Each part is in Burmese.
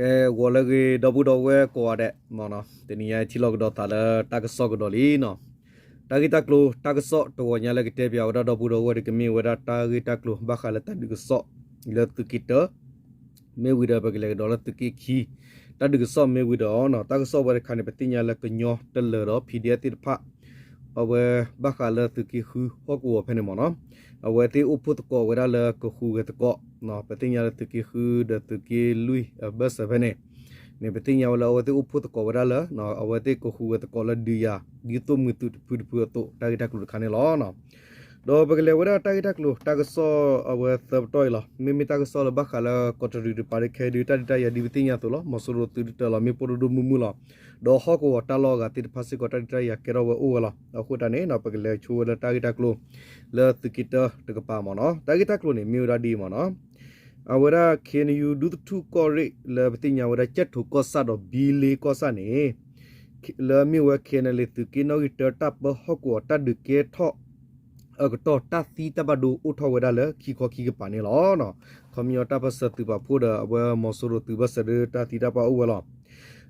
ကဲဝလကေဒဘူဒဝဲကောတဲ့မော်နော်တနီယချီလော့ကတော့တာလာတကဆော့ကတော့လီနော်တာဂီတကလိုတကဆော့တော့ညာလကတဲ့ပြောတော့ဒဘူဒဝဲကမီဝဒတာဂီတကလိုဘခါလတဒီကဆော့လတကီတမေဝီဒဘကလေဒေါ်လတကီခီတဒီကဆော့မေဝီဒေါ်နော်တကဆော့ဝဲခါနေပတိညာလကညောတလတော့ PDF တိဖ အဝဲဘခါလတကီခူဟောကူဖဲနေမော်နော်အဝဲတေဥပုတကောဝရလကခူကတကောနော်ပတိညာတကီခူဒတကီလူီဘဆဗနေနေပတိညာဝလာဝတေဥပုတကောဝရလနော်အဝဲတေကခူကတကောလဒီယာဒီတုမီတုပူပူတုတာဂီတကလူခါနေလောနော် တော့ဘကလေဝရတာဂီတကလူတာဂဆောအဝဲသဘတိုင်လာမိမိတာဂဆောလဘခလာကော်တရီပါရခဲဒီတာတာယာဒီပတိညာတလောမဆူရတူတလာမီပိုရဒမူမူလာဒေါ်ဟကောတာလောကတိဖာစီကောတာတာယာကေရောဝအိုလာအခုတနေနော်ပကလေချူဝလာတာဂီတကလူလာတကိတတကပါမနော်တာဂီတကလူနေမီရာဒီမနော်အဝရခေနယူဒုတုကောရိလပတိညာဝရချက်ထုကောဆာတော့ဘီလီကောဆာနေလမီဝခေနလေတုကိနောဂီတတပ်ဘဟကောတဒကေထော အကတော့တသီတဘဒူဥထဝရလခီခောခီကပါနေလောနော်ခမီယတာပစတူပါဖူဒအဝမောဆူရတူဘစဒတသီတပါဥဝလော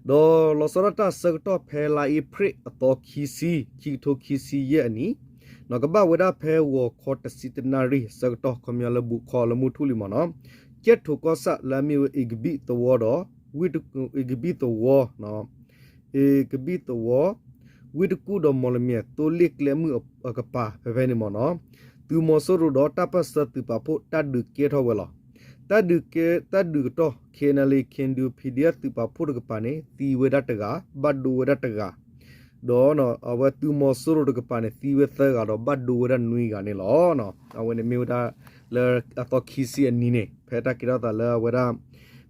ဒေါ်လောစရတာစကတော့ဖဲလာဤဖရစ်အတော်ခီစီခီထိုခီစီရဲ့အနီနော်ကဘဝဒဖဲဝခေါ်တစီတနာရီစကတော့ခမီယလဘူခေါ်လမှုထူလီမနော်ကျက်ထိုကောဆာလာမီဝေဂဘီတဝဒေါ်ဝိတဧဂဘီတဝနော်ဧဂဘီတဝ ဝိတကူဒမောလမီတိုလိကလမှုအကပါဖဲဖဲနေမနော်သူမောဆိုရဒေါ်တပတ်စတူပါဖို့တတ်ဒုကေထောဝဲလားတတ်ဒုကေတတ်ဒုတော့ခေနလီခင်ဒူဖီဒီယက်တူပါဖို့ကပါနေတီဝေဒတကဘတ်ဒူဝေဒတကဒေါ်နော်အဝတူမောဆိုရတကပါနေတီဝေသကတော့ဘတ်ဒူဝေဒနွီကနေလောနော်အဝနေမေဝတာလေအတော့ခီစီအနီနေဖဲတာကိရတာလေဝေဒ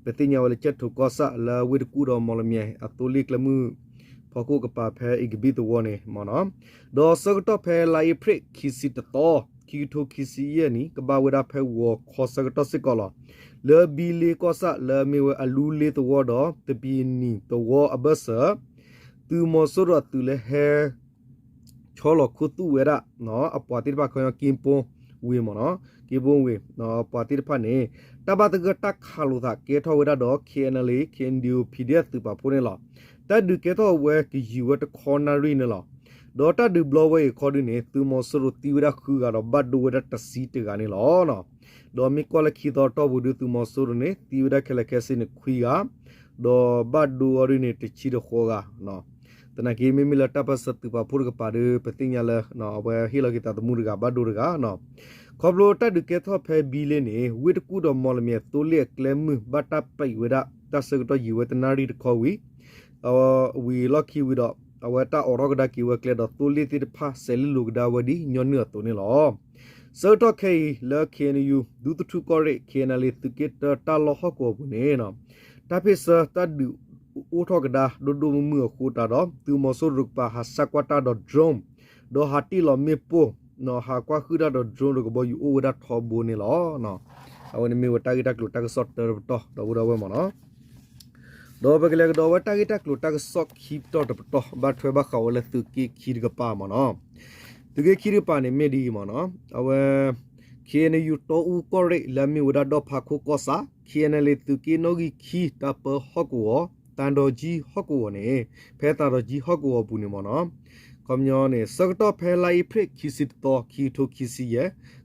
ပတိညာဝလေချက်ထုကောဆာလေဝေဒကူတော်မောလမြေအတိုလိကလမှု ဖကုကပါဖဲအိဂဘီတဝနေမနော်ဒေါ်စကတော့ဖဲလိုက်ဖရခီစီတတော်ခီထိုခီစီယနီကဘာဝေဒဖဲဝခေါ်စကတော့စစ်ကောလောလေဘီလေကောဆာလေမီဝအလူလေတဝတော့တပီနီတဝအဘဆာသူမောဆရတူလေဟဲချောလခုတူဝေရနော်အပွားတိပါခေါကင်ပွန်ဝေမနော်ကေဘုံဝေနော်ပွားတိဖာနေတဘတကတက်ခါလို့သာကေထောဝေရတော့ KNL KNDU PDF သူပါဖိုးနေလား တတ်ဒုကေထောဝဲကယူဝတ်ခေါ်နာရီနေလားဒေါ်တာဒူဘလဝဲခေါ်ဒီနေသူမောဆရတီဝရခူကတော့ဘတ်ဒူဝရတစီတကနေလောနော်ဒေါ်မီကောလခီတော့တော့ဘူးသူမောဆရနေတီဝရခလကဲစင်ခွီကဒေါ်ဘတ်ဒူဝရနေတချီတော့ခေါ်ကနော်တနကေမီမီလတပ်ပစတူပါဖုရကပါရပတိညာလနော်ဘဟီလကီတာတမှုရကဘတ်ဒူရကနော်ခေါပလိုတတ်ဒကေသောဖဲဘီလေးနေဝိတကူတော်မော်လမြေတိုလျက်ကလမ်ဘတ်တပ်ပိဝရတဆကတော့ယူဝတနာရီတခေါ်ဝီ အဝီလော်ကီဝီတော့အဝတာအော်ရဂဒါကီဝကလေတော့တိုလီတိဖာဆယ်လူကဒါဝဒီညွန်နတော်နေလောစောတော့ခေလခေနယူဒူတူကောရိခေနလီတကေတတာလောဟကောဘူးနေနော်တပိစတဒူအိုထောကဒါဒိုဒိုမူခိုတာတော့သူမဆိုရုပဟာစကွာတာတော့ဒရုံဒိုဟာတီလောမေပိုနော်ဟာကွာခူဒါတော့ဒရုံတော့ဘောယူအိုဒါထောဘူနေလောနော်အဝနေမီဝတာဂီတက်လူ တက်ဆော့တော့တော့တော့ဘောဝဲမနော်တော့ဘကလေတော့ဝတာဂီတက်လူတက်ဆော့ခိပတော့တော့ဘတ်ထွဲဘခါဝလဲသူကီခီရကပါမနော်သူကခီရပါနေမေဒီမနော်အဝဲခေနယူတော့ဦးကောရိလမီဝဒါတော့ဖာခုကောစာခေနလေသူကီနိုဂီခီတပဟော့ကောတန်တော်ကြီးဟော့ကိုနေဖဲတာတော်ကြီးဟော့ကိုဘူးနေမနော် ကွန်မျောနေစကတော့ဖဲလိုက်ဖရခီစစ်တော်ခီထိုခီစီယ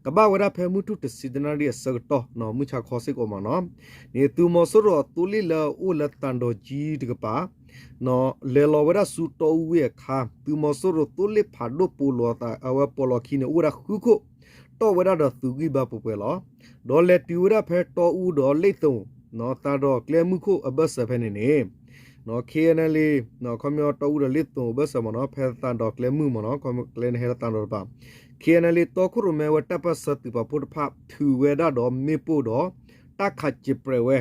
ကဘာဝရဖဲမှုတုတစီဒနာရီစကတော့နော်မှုချခေါ်စစ်ကိုမနော်နေသူမဆရတူလီလာဦးလတန်တော်ကြီးတကပါနော်လေလောဝရဆူတော်ဝေခါသူမဆရတူလီဖာဒိုပူလောတာအဝပလောခီနေဦးရခုခုတော့ဝရတော့သူကြီးပါပူပွဲလောဒေါ်လက်တူရဖဲတော်ဦးတော်လိတ်တုံနော်တာတော့ကလဲမှုခုအဘတ်ဆဖဲနေနေ နော် KNL နော်ခမောတူရလစ်တုံဘဆမနော်ဖဲတန်တော့ကလဲမှုမနော်ခမကလဲနေဟဲတန်တော့ပါ KNL တော့ခုရမဲဝတပ်ပစတိပပုတ်ဖသူဝဲဒါတော့မေပို့တော့တခတ်ချပရဝဲ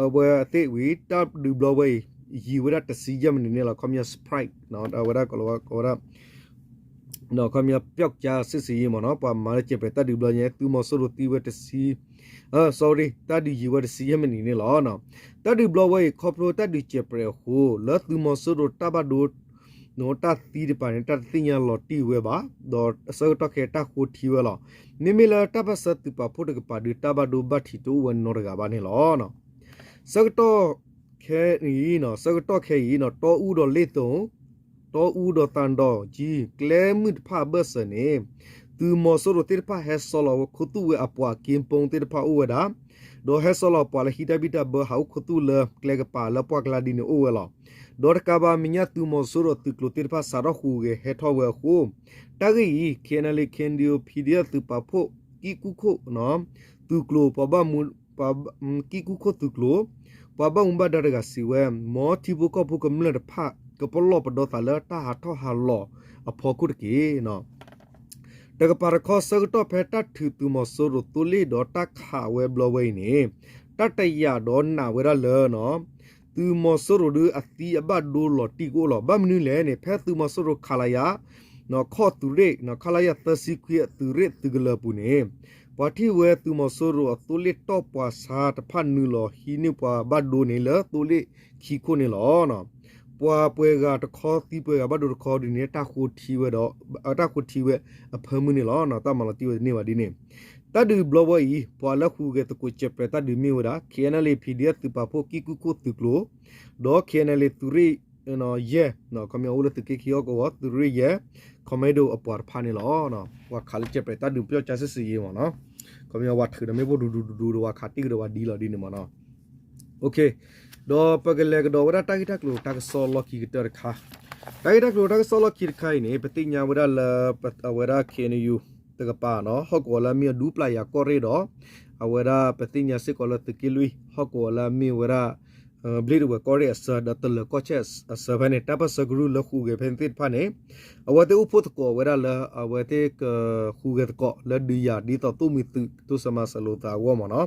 အဝဲအသိဝီတပ်ဒူဘလဝဲရီဝရတစီယမနေနေလားခမစပရိုက်နော်အဝရကလောကဝရနော်ခမပြောက်ကြစစ်စီမနော်ပါမာချပတဒူဘလညဲသူမဆိုလိုတီဝဲတစီ အာ sorry တဒီယူဝတ်စီယမနီနေလောနော်တဒီဘလဝဲခေါပလိုတဒီချပရဟိုလတ်သူမဆိုလိုတဘဒိုနော်တသီးပန်တသညာလော်တီဝဲပါဒေါ်ဆော့တခေတခုထီဝဲလောနိမီလာတပစတ်တပဖို့တကပါဒီတဘဒိုဘတ်ထီတိုဝနော်ရကပါနေလောနော်စကတော့ခဲနီနော်စကတော့ခဲဤနော်တောဦးတော့လေတုံတောဦးတော့တန်တော့ကြီးကလဲမှုဖဘဆနေ သူမောဆိုရတိဖဟဲဆောလခုတူဝအပွားကင်ပုံတိဖဦးဝဒါဒိုဟဲဆောလပွာလဟီတဘီတဘဟောခုတူလကလဲကပါလပွားကလာဒီနိုဝလောဒေါ်ကဘာမညာသူမောဆိုရတိကလိုတိဖဆာရခု ge ဟဲထောဝဲခုတဂီခဲနလေခင်ဒီယိုဖီဒီယသူပဖို့ကီကုခုနော်သူကလိုပဘမူပကီကုခုသူကလို paba umba daraga siwe mo tibu ko pu kamla da pha ka pollo pa do tala ta ha tho ha lo a pho ku ki no daga par kho sa to phe ta thu tu mo so ro tu li do ta kha we blo we ni ta ta ya do na we ra le no tu mo so ro du a ti a ba do lo ti ko lo ba mnu le ne phe tu mo so ro khala ya no kho tu re no khala ya ta si khu ya tu re tu gla pu ne ပတိဝဲသူမဆိုးရတူလီတော့ပွားစာတဖတ်နူလဟီနိပွားဘတ်ဒိုနေလတူလီခီခုနေလောနော် ပွားပွဲကတခေါ်တီးပွဲကဘတ်ဒိုတခေါ်ဒီနေတာခုထီဝဲတော့အတခုထီဝဲအဖမှုနေလောနော်တမလတီဝဲနေပါဒီနေတဒူဘလဝီပွာလခုကတကိုချက်ပတဒူမီဝဒါ KNL PDF တပဖို့ကီကုကုတကလိုဒေါ် KNL သူရီနော်ယေနော်ကမြောဦးလတကေကီယောကောသူရီယေကမေဒိုအပွားဖာနေလောနော်ဝါခါလချက်ပတဒူပြောချစစ်စီယေမောနော်ကမြောဝတ်ထရမေဘဒူဒူဒူဒူဝါခါတိကဒဝါဒီလောဒီနေမနော်โอเค ဒေါ်ပကလေကဒေါ်ဝရတာဂီတက်လိုတာကဆောလကီကတရခါတာဂီတက်လိုတာကဆောလကီခိုင်နေပတိညာဝရလပတဝရခေနယူတကပါနော်ဟော့ကောလာမီဒူပလာယာကောရီတော့အဝရပတိညာစစ်ကောလတကီလူဟော့ကောလာမီဝရ ဘလီဒဝကောရီအဆာဒတလကောချက်အဆဗနေတပစဂရုလခုကေဖန်တိဖာနေအဝတေဥဖို့ကောဝရလအဝတေကခုကေကောလဒီယာဒီတော့တုမီတုတုစမဆလိုတာဝမနော်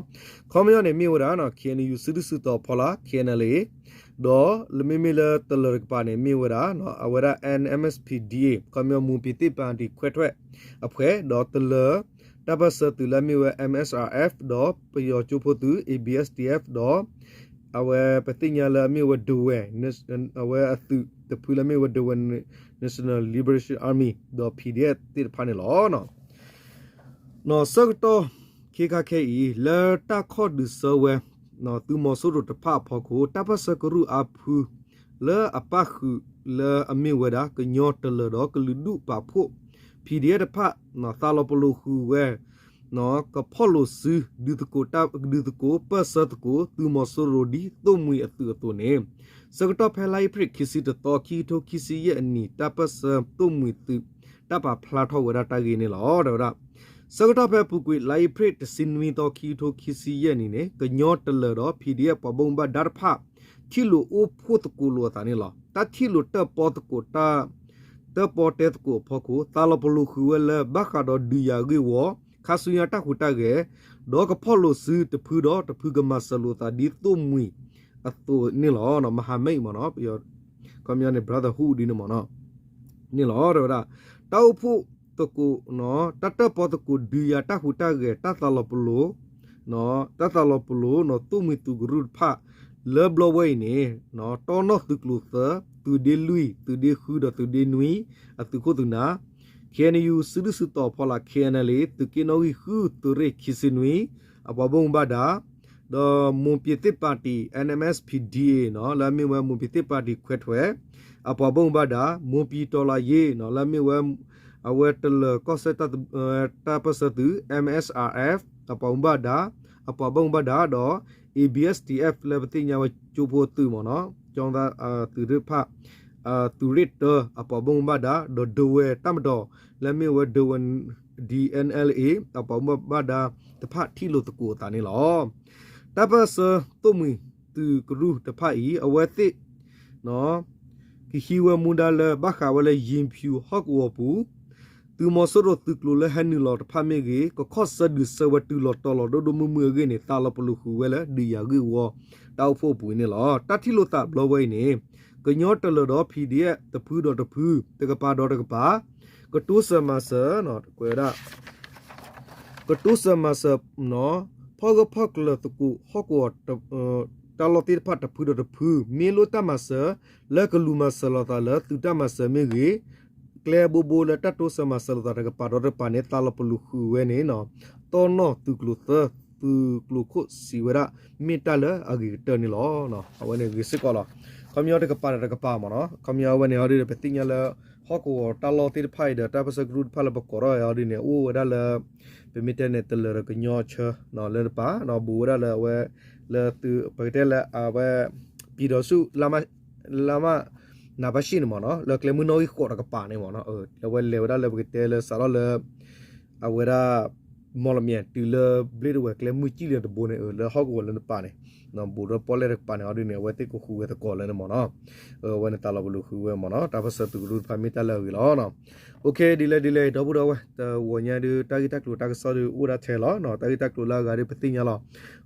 ခေါမယောနေမြေဝရနော်ခေနီယူစစ်စစ်တော့ဖလာခေနလေဒေါ်လမီမီလာတလရကပါနေမြေဝရနော်အဝရ NMSPDA ခေါမယောမူပီတိပန်ဒီခွဲထွက်အဖွဲဒေါ်တလတပစတူလမီဝ MSRF ဒေါ်ပယောချိုဖို့တူ ABSDF ဒေါ် အဝဲပတိညာလာမြေဝဒူဝဲအဝဲအသူတပူလာမြေဝဒူဝဲ National Liberation Army တော့ PDF တိဖာနေလောနော်နော်စကတော့ခေခခေဤလာတခေါ်ဒူဆဝဲနော်သူမဆိုးတို့တဖဖို့ကိုတပစကရုအဖူလာအပခုလာအမေဝဒါကညောတလတော့ကလူဒုပါဖို့ PDF တဖနော်သာလပလူခုဝဲ နော်ကဖော်လို့စဒီတကိုတပ်ဒီတကိုပတ်စတ်ကိုသူမဆိုရိုဒီတုံမွေအတူတူနေစကတော့ဖဲလိုက်ပရခီစီတတော်ခီထိုခီစီရဲ့အနီတပ်ပတ်စတုံမွေသူတပ်ပါဖလာထောဝရတာဂီနေလောတော့စကတော့ဖဲပုကွေလိုက်ပရတစင်ဝီတော်ခီထိုခီစီရဲ့နီနေကညောတလတော့ PDF ပဘုံဘဒါဖခီလိုအိုဖို့တကူလိုတာနေလောတခီလိုတပ်ပေါ်တကူတာတပ်ပေါ်တဲ့ကိုဖို့ကိုတာလပလူခူဝဲလဘခါတော့ဒီယာဂီဝ ခါဆူယာတခုတကဲဒေါကဖော်လို့စတဖူတော့တဖူကမဆလိုတာဒီတုံမွီအတူနီလောနော်မဟာမိတ်မနော်ပြောကွန်မြူနတီဘရာသာဟူဒီနမနော်နီလောတော့တာတောက်ဖို့တကူနော်တတပေါ်တကူဒီယာတခုတကဲတတလပလိုနော်တတလပလိုနော်တုမီတူဂရုဖာလေဘလဝဲနေနော်တော်နော်သူကလူသသူဒီလူသူဒီခူဒသူဒီနွီအသူခုသူနာ KNU စုဒစုတော်ဖလာ KNL သူက inogi ခုသူရခိစနွီအဘဘုံဘဒါဒမွန်ပြတိပါတီ NMSPDA နော်လာမီဝဲမွန်ပြတိပါတီခွဲထွဲအပဘုံဘဒါမွန်ပီတော်လာယေနော်လာမီဝဲအဝဲတလကောစတတာပစတူ MSRF အပဘုံဘဒါအပဘုံဘဒါတော့ ABSTF လေပတိညာဝချိုဖို့သူမနော်ကျောင်းသားသူရဖ အာတူရစ်တအပဘုံဘဒါဒဒဝဲတမတော်လမေဝဒဝန် DNLA အပမဘဒါတဖတ်ထီလို့တကူတာနေလောတပစတုမီသူကရုတဖတ်ဤအဝဲတိနော်ကိဟီဝမူဒါလဘခါဝလဲယင်ဖြူဟော့ဝပူသူမဆရတုကလိုလဟန်နီလောတဖတ်မေကြီးကခော့ဆဒုဆဝတူလောတော်လောဒဒမမွေကြီးနေတာလပလူခုဝဲလဲဒီယာကြီးဝ တောက်ဖို့ပူနေလောတတိလို့တဘလဝဲနေကညောတလတော့ PDF တဖူးတော့တဖူးတကပါတော့တကပါကတူးစမဆာနော်ကွေရကတူးစမဆာနော်ဖောကဖောကလတကူဟော့ကောတလတိဖတ်တဖူးတော့တဖူးမီလိုတမဆာလကလူမဆလာတလတူတမဆာမေကြီးကလေဘူဘူလတတူစမဆလာတကပါတော့ပနေတလပလူခူဝဲနေနော်တော်နော်သူကလူသ သူကလူခုစီဝရမီတလအဂီတနီလောနော်အဝနေဂီစစ်ကောလောခမယောတကပါတကပါမနော်ခမယောဝနေဟောဒီပတိညာလဟောကိုတလောတိဖိုင်ဒတာပစဂရုဖလဘကောရယောဒီနေအိုဒါလပမီတနေတလရကညောချနော်လေပါနော်ဘူရလဝဲလေသူပကတဲ့လအဝဲပြည်တော်စုလာမလာမနာဘရှိနမနော်လေကလမနိုကိုတကပါနေမနော်เออလေဝဲလေဝဒါလေပကတဲ့လေဆာလောလေအဝဲရာ မော်လမြန်တီလဘလီဝဲကလမှုကြည့်ရတဲ့ဘိုးနေလေဟောက်ကိုလည်းပါနေနော်ဘူရပေါ်လေပါနေအော်ဒီနေဝဲတိကိုခူဝဲတကောလည်းမော်နော်เออဝဲနေတလာဘလူခူဝဲမော်နော်တာဖဆတူဂရုဖာမီတလာဝီလောနော်โอเคဒီလေဒီလေတော့ဘူးတော့ဝဲဝညာဒီတာဂီတက်လိုတာကဆောဒီဥရာထဲလောနော်တာဂီတက်လိုလာဂါရီပတိညာလော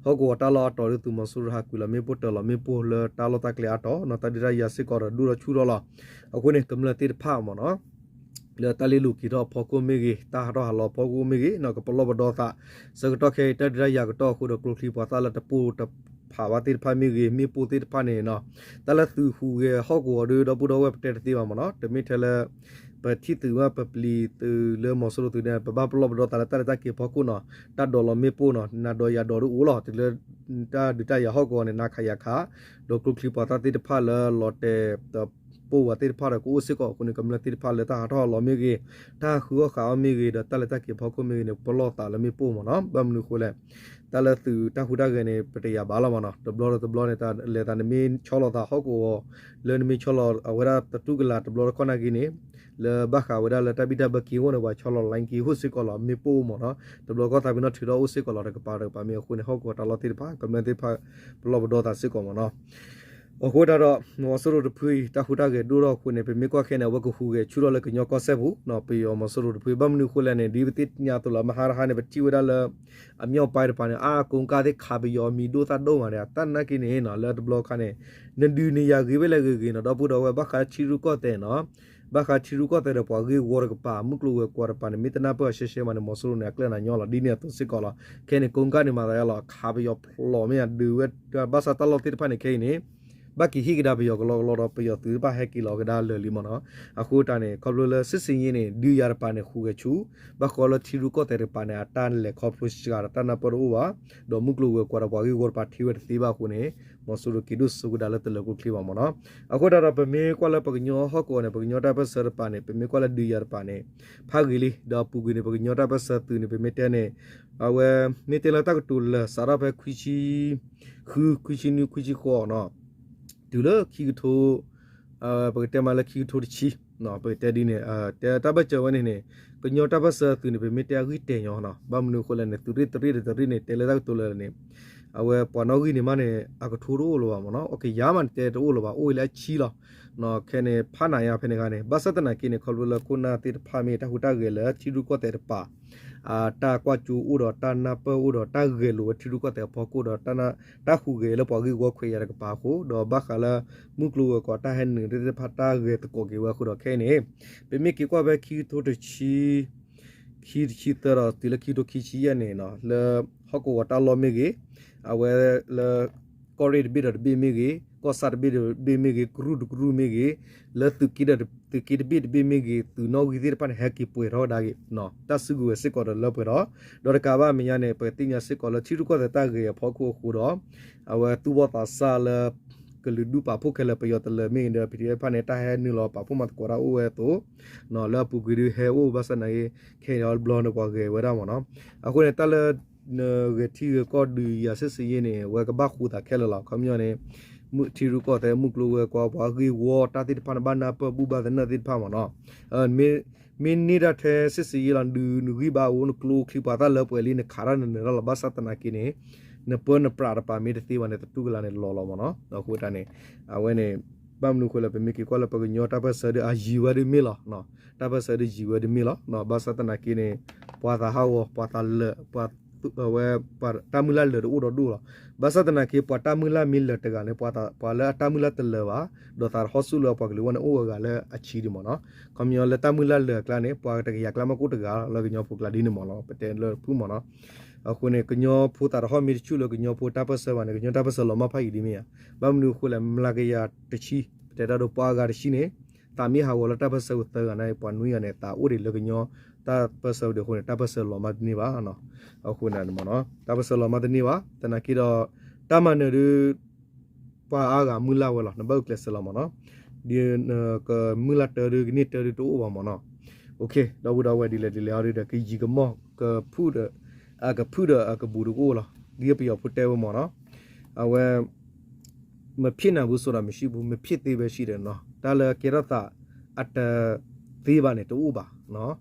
ဟောကိုတာလာတော်တူမဆူရဟာကူလာမေပိုတလာမေပိုလတာလောတက်လေအတော်နော်တာဒီရာယာစစ်ကောဒူရချူရောလောအခုနေကမလတိဖာမော်နော် လေတလီလူကီတော့ဖောကိုမေဂီတာတော့ဟာလောဖောကိုမေဂီနော်ကပလောဘဒေါ်တာစကတော့ခေတဒရယာကတော့ခုတော့ကလုခလီပေါ်တာလတပူတဖာဝတိဖာမီဂီမီပူတိဖာနေနော်တလသူဟူရဲ့ဟော့ကိုဒူတော့ပူတော့ဝက်တက်တိပါမနော်တမိထဲလဲပတိတူဝပပလီတူလေမဆရတူနေပဘပလောဘဒေါ်တာလတတကေဖောကိုနော်တတ်ဒေါ်လမေပူနော်နာဒေါ်ယာဒေါ်ရူလောတလေတာဒီတရဟော့ကိုနေနာခယာခါဒိုကလုခလီပေါ်တာတိဖာလလော်တေ ပိုဝတိဖာရကိုစကောခုန်ကမလတိဖာလတာဟာလောမေကြီးတာခူခါမေကြီးတတလတကေဖောကိုမေကြီးနေပလောတာလမေပိုမနော်ဘမ်နုခိုလဲတလသူတခုတကနေပတရဘာလာမနော်တဘလောတဘလောနေတာလေတာနမင်းချောလောတာဟောကိုလေနမင်းချောလောအဝရတတုကလာတဘလောခနာကီနေလေဘခဝရလတပိတဘကီဝနဝချောလောလိုင်းကီဟုစကောလောမေပိုမနော်တဘလောကတာဘိနထီရောစကောလောတကပါရပါမေခုနေဟောကိုတလောတိဖာကမလတိဖာဘလောဘဒေါတာစကောမနော် အခုတော့မောဆရဒဖွေတခုတကဲဒူတော့ခုနေပေမေကွာခဲနေဝကခုကချူရလကညောကောဆက်ဘူးနော်ပေယောမောဆရဒဖွေဘမ်နုခုလည်းနေဒီပတိညာတလမဟာရဟာနေပတိဝရလအမြောက်ပိုင်ပါနေအာကုံကာတဲ့ခါဘယောမီဒိုတာတော့မှာတန်နကိနေနော်လက်ဘလော့ခနဲ့နဒူနေရဂေးပဲလေဂေးနော်တော့ပူတော့ဘခါချီရူကောတဲ့နော်ဘခါချီရူကောတဲ့ပွားဂေးဝရကပါမုကလူဝကွာပါနေမိတနာပရှေရှေမနေမောဆရနေကလနာညောလာဒီနေတော့စစ်ကောလာခဲနေကုံကာနေမှာရလာခါဘယောဖလောမီဒူဝက်ဘာသာတလောတိဖာနေခဲနေ ဘကီဟိကဒါပယောကလောလောတော့ပယောသူပါဟက်ကီလောကဒါလေလီမနော်အခုတန်နေကော်လိုလစစ်စင်ရင်နေဒီယာပါနေခုကချူဘကောလချီရူကောတဲ့ပါနေအတန်လေခေါပလုစကရတနာပရူဝါဒိုမုကလူဝကွာဘွာဂီဂောပါတီဝတ်သီဘာခုနေမဆူရကီဒုစုကဒါလတလကုခလီပါမနော်အခုတော့ပမေကွာလပကညောဟကောနေပကညောတာပစရပါနေပမေကွာလဒီယာပါနေဖာဂီလီဒါပူဂီနေပကညောတာပစတူနေပမေတဲနေအဝဲမေတလာတကတူလစာရဘခွီချီခူခွီချီနူခွီချီကောနော် ဒူလခီထိုအာပကတမလခီထိုချီနော်ပကတဒီနေအာတတဘချဝနေနေကညောတဘဆသူနေပေမတဂီတေယောနော်ဘာမနုခလနေသူရတရတရနေတဲလေတော့တူလနေ အဝဲပနောဂီနေမနေအကထိုးရိုးလိုပါမနော်โอเคယာမန်တဲတိုးလိုပါအိုလေချီလောနော်ခဲနေဖာနာရဖနေကနေဘသတနာကိနေခလလကုနာတိဖာမီတဟူတဂေလချီရူကောတဲပါအာတာကွာချူဥတော်တာနာပဥတော်တာဂေလိုထီရူကတဲ့ဖောကုတော်တနာတာခုဂေလပေါ်ဂီကိုခွေရကပါခုတော့ဘခလာမုကလူကောတာဟန်နေတဲ့ဖတာဂေတကိုဂေဝခုတော့ခဲနေပေမီကီကွာဘခီထိုတချီခီခီတရတီလခီတိုခီချီရနေနော်လေ ဟကောဝတာလောမီဂေအဝဲလေကော်ရီဘီဒဘီမီဂေကောဆာဘီဘီမီဂေကရူဒကရူမီဂေလတုကိဒတကိဒဘီဘီမီဂေသူနောဂီဒီပန်ဟက်ကီပွေရောဒါဂေနော်တဆုဂူစစ်ကော်လပွေရောဒေါ်ကဘာမညာနေပတိညာစစ်ကော်လချီရုကောတတဂေဖောခုခုတော့အဝတူဘတာဆာလကလူဒူပါဖို့ကလပယောတလမင်းဒပီဖာနေတာဟဲနီလောပါဖို့မတ်ကောရာအိုဝဲတိုနော်လပူဂီဟဲအိုဘဆနာယေခေရောဘလောနကွာဂေဝရမနော်အခုနေတလ ရတီကောဒီယာဆစ်စီနေဝဲကဘခုတာခဲလလာခမျောနေမှုတီရူကောတဲ့မှုကလိုဝဲကွာဘွားဂီဝေါ်တာတိပန်ဘာနာပဘူဘာဒနတိဖာမနော်အဲမင်းမင်းနေတာတဲ့ဆစ်စီလန်ဒူနူဂီဘာဝနကလိုခိပါတာလပွဲလင်းခါရနနလဘဆတနာကိနေနပနပရာပါမီတတိဝနဲ့တူကလာနဲ့လော်လော်မနော်တော့ခုတန်းနေအဝဲနေပမ်နုခလပမိကကလပကညောတာပဆဒအဂျီဝဒမီလာနော်တာပဆဒဂျီဝဒမီလာနော်ဘဆတနာကိနေပွာတာဟောပွာတာလပွာ ဝဲပါတာမူလာလေဥတော်ဒူလာဘာသာတနာကေပတာမူလာမီလတကလည်းပွာတာပွာလာတာမူလာတလေပါဒေါ်တာဟောဆူလောပကလေးဝနအိုကလည်းအချီဒီမနော်ကွန်မျောလတာမူလာလေကလာနေပွာတကရကလာမကုတကလောကညောဖုကလာဒီနေမနော်ပတဲလေဖူမနော်အခုနေကညောဖူတာဟောမီချူလောကညောဖူတာပဆဝနကညောတာပဆလောမဖိုက်ဒီမီယာဘာမနုခုလည်းမလာကရတချီတဲတာတော့ပွာကရရှိနေတာမီဟာဝလတာပဆောတကနိုင်ပွန်နွေရနေတာဥရီလကညော တာပဆောde ခုနေတာပဆောလောမတ်နေပါနော်အခုနာမနော်တာပဆောလောမတ်နေပါတနကီတော့တာမနရပါအာကမူလာဝလနဘောက်ကလစလောမနော်ဒီကမူလာတရဂနိတရတိုးပါမနော်โอเคတော့ဘူးတော့ဝဲဒီလေဒီလေအားရတဲ့ကကြီးကမော့ကဖူဒအကဖူဒအကဘူဒကိုလားဒီပြရဖုတဲဝမောနော်အဝဲမဖြစ်နိုင်ဘူးဆိုတာမရှိဘူးမဖြစ်သေးပဲရှိတယ်နော်ဒါလည်းကေရတာအတသေးပါနဲ့တူပါနော်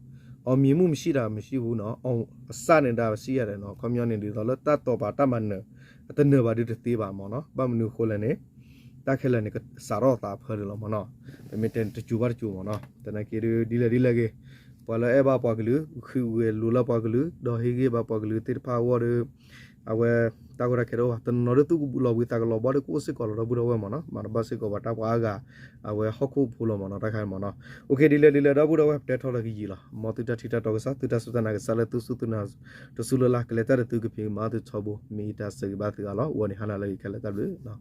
အောင်မြင်မှုမရှိတာမရှိဘူးနော်အောင်အစနေတာရှိရတယ်နော် community တော့လတတ်တော့ပါတမန်နအတနေပါဒီသေးပါမောနော်ဘာမနုခိုးလည်းနေတခဲလည်းနေကစားတော့တာဖရလို့မနော်မတန်တချူပါချူမနော်တနကေဒီလေဒီလေကေပလာအဘပွားကလူခုဝဲလူလာပွားကလူဒေါ်ဟေဂေဘပွားကလူတိဖာဝရ အဝဲတာဂရကေရောတနော်ရတုဘူလောဝီတာဂလောဘာကိုစစ်ကောလောဘူရောဝဲမနော်မနဘစစ်ကောဘာတာပွားကအဝဲဟခုဖူလောမနော်တခိုင်မနော်โอเคဒီလေဒီလေတော့ဘူရောဝဲတက်ထော်လကြီးလားမောတူတတီတာတော့ကစားတူတဆုတနာကဆလတူဆုတနာတဆုလလာကလေတာတူကပြေမာတူချဘူမီတာစေဘာတကလောဝနေဟလာလေကလေတာလေနော်